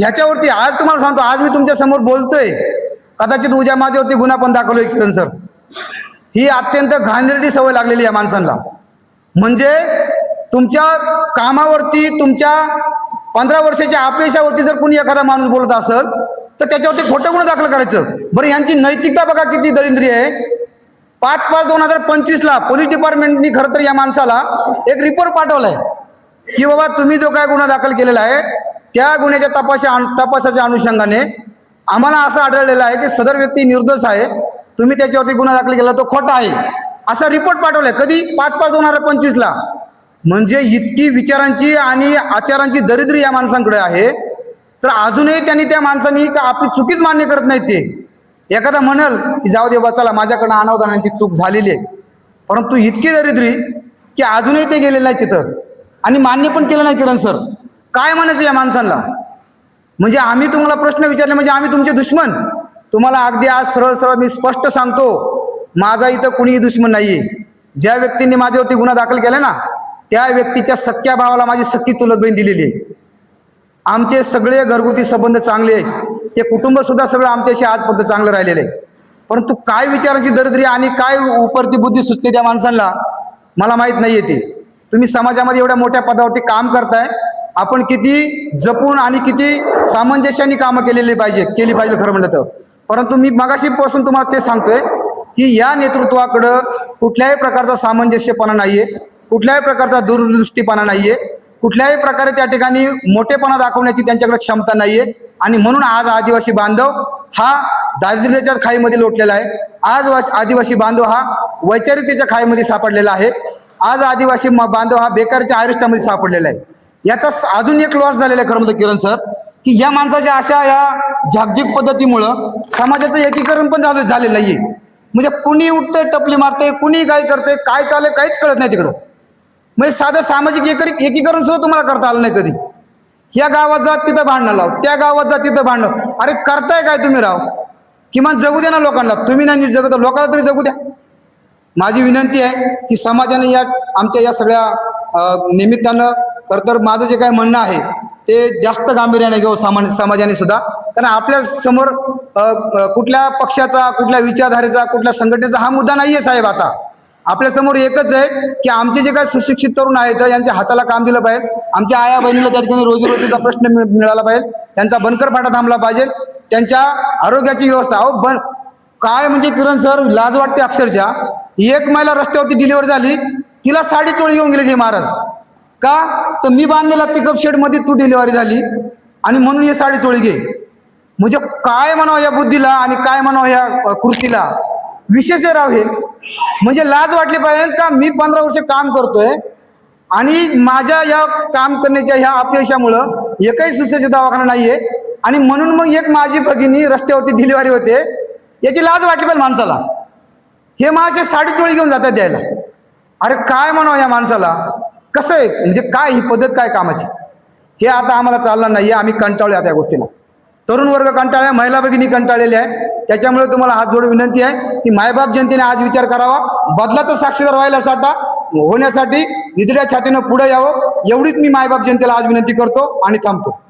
ह्याच्यावरती आज तुम्हाला सांगतो आज मी तुमच्यासमोर बोलतोय. कदाचित उद्या माझ्यावरती गुन्हा पण दाखवलोय किरण सर. ही अत्यंत घाणेरडी सवय लागलेली आहे माणसांना. म्हणजे तुमच्या कामावरती तुमच्या पंधरा वर्षाच्या अपयशावरती जर कुणी एखादा माणूस बोलत असेल तर त्याच्यावरती खोटं गुन्हा दाखल करायचं. बरं यांची नैतिकता बघा किती दळिंद्री आहे. पाच पाच दोन हजार पंचवीसला पोलीस डिपार्टमेंटनी खरं तर या माणसाला एक रिपोर्ट पाठवलाय की बाबा तुम्ही जो काय गुन्हा दाखल केलेला आहे त्या गुन्ह्याच्या तपासा तपासाच्या अनुषंगाने आम्हाला असं आढळलेलं आहे की सदर व्यक्ती निर्दोष आहे. तुम्ही त्याच्यावरती गुन्हा दाखल केला तो खोटा आहे. असा रिपोर्ट पाठवलाय. कधी? पाच पाच दोन हजार पंचवीसला म्हणजे इतकी विचारांची आणि आचारांची दरिद्री या माणसांकडे आहे. तर अजूनही त्यांनी त्या माणसांनी का आपली चुकीच मान्य करत नाहीत ते. एखादा म्हणाल की जाऊ दे बा चला माझ्याकडनं अनावधानांची चूक झालेली आहे. परंतु इतकी दरिद्री की अजूनही ते गेले नाही तिथं. आणि मान्य पण केलं नाही किरण सर. काय म्हणायचं या माणसांना? म्हणजे आम्ही तुम्हाला प्रश्न विचारले म्हणजे आम्ही तुमचे दुश्मन. तुम्हाला अगदी आज सरळ सरळ मी स्पष्ट सांगतो माझा इथं कुणीही दुश्मन नाहीये. ज्या व्यक्तींनी माझ्यावरती गुन्हा दाखल केला ना त्या व्यक्तीच्या सख्या भावाला माझी सख्खी चुलत बहीण दिलेली आहे. आमचे सगळे घरगुती संबंध चांगले आहेत. ते कुटुंब सुद्धा सगळं आमच्याशी आजपर्यंत चांगलं राहिलेलं आहे. परंतु काय विचारांची दरिद्री आणि काय उपरती बुद्धी सुचते त्या माणसांना मला माहीत नाहीये ते. तुम्ही समाजामध्ये एवढ्या मोठ्या पदावरती काम करताय आपण किती जपून आणि किती सामंजस्याने कामं केलेली पाहिजे केली पाहिजे खरं म्हणलं तर. परंतु मी मगाशीपासून तुम्हाला ते सांगतोय की या नेतृत्वाकडं कुठल्याही प्रकारचा सामंजस्यपणा नाहीये कुठल्याही प्रकारचा दूरदृष्टीपणा नाहीये कुठल्याही प्रकारे त्या ठिकाणी मोठेपणा दाखवण्याची त्यांच्याकडे क्षमता नाहीये. आणि म्हणून आज आदिवासी बांधव हा दारिद्र्याच्या खाईमध्ये लोटलेला आहे. आज आदिवासी बांधव हा वैचारिकतेच्या खाईमध्ये सापडलेला आहे. आज आदिवासी बांधव हा बेकारीच्या आयुष्यामध्ये सापडलेला आहे. याचा अजून एक लॉस झालेला आहे खरं म्हणजे किरण सर की या माणसाच्या अशा या झाकझिक पद्धतीमुळं समाजाचं एकीकरण पण झालं झालेलं आहे म्हणजे कुणी उठतंय टपली मारतंय कुणी काय करतंय काय चाललंय काहीच कळत नाही तिकडं. म्हणजे साधं सामाजिक एकरी एकीकरण सुद्धा तुम्हाला करता आलं नाही कधी. या गावात जा तिथं भांडणं लाव. त्या गावात जा तिथं भांडणं. अरे करताय काय तुम्ही राव? किमान जगू द्या ना लोकांना. तुम्ही नाही नीट जगत लोकांना तरी जगू द्या. माझी विनंती आहे की समाजाने या आमच्या या सगळ्या निमित्तानं खरं तर माझं जे काय म्हणणं आहे ते जास्त गांभीर्याने घेऊ सामान्य समाजाने सुद्धा. कारण आपल्यासमोर कुठल्या पक्षाचा कुठल्या विचारधारेचा कुठल्या संघटनेचा हा मुद्दा नाहीये साहेब आता. आपल्यासमोर एकच आहे की आमचे जे काय सुशिक्षित तरुण आहेत यांच्या हाताला काम दिलं पाहिजे. आमच्या आया बहिणीला त्या ठिकाणी रोजीरोटीचा प्रश्न मिळ- मिळाला पाहिजे. त्यांचा बनकरपाटा थांबला पाहिजे. त्यांच्या आरोग्याची व्यवस्था अहो बन काय म्हणजे किरण सर लाज वाटते अक्षरशः. एक महिला रस्त्यावरती डिलिव्हरी झाली तिला साडी चोळी घेऊन गेले ते महाराज. का? तर मी बांधलेला पिकअप शेडमध्ये तू डिलिव्हरी झाली. आणि म्हणून हे साडी चोळी घे. म्हणजे काय म्हणावं या बुद्धीला आणि काय म्हणावं या कृतीला? विशेष राव हे. म्हणजे लाज वाटली पाहिजे का? मी पंधरा वर्ष काम करतोय आणि माझ्या या काम करण्याच्या ह्या अपयशामुळं एकही सुशाचा दवाखाना नाहीये. आणि म्हणून मग एक माझी भगिनी रस्त्यावरती डिलिव्हरी होते. याची लाज वाटली पाहिजे माणसाला. हे माझे साडी चोळी घेऊन जातात द्यायला. अरे काय म्हणावं या माणसाला? कसं आहे? म्हणजे काय ही पद्धत काय कामाची? हे आता आम्हाला चालणार नाही आम्ही कंटाळूया आता या गोष्टीला. तरुण वर्ग कंटाळ्या महिला भगिनी कंटाळलेली आहे. त्याच्यामुळे तुम्हाला हात जोडून विनंती आहे की मायबाप जनतेने आज विचार करावा. बदलाचा साक्षीदार व्हायला साठा होण्यासाठी निधड्या छातीनं पुढे यावं. एवढीच मी मायबाप जनतेला आज विनंती करतो आणि थांबतो.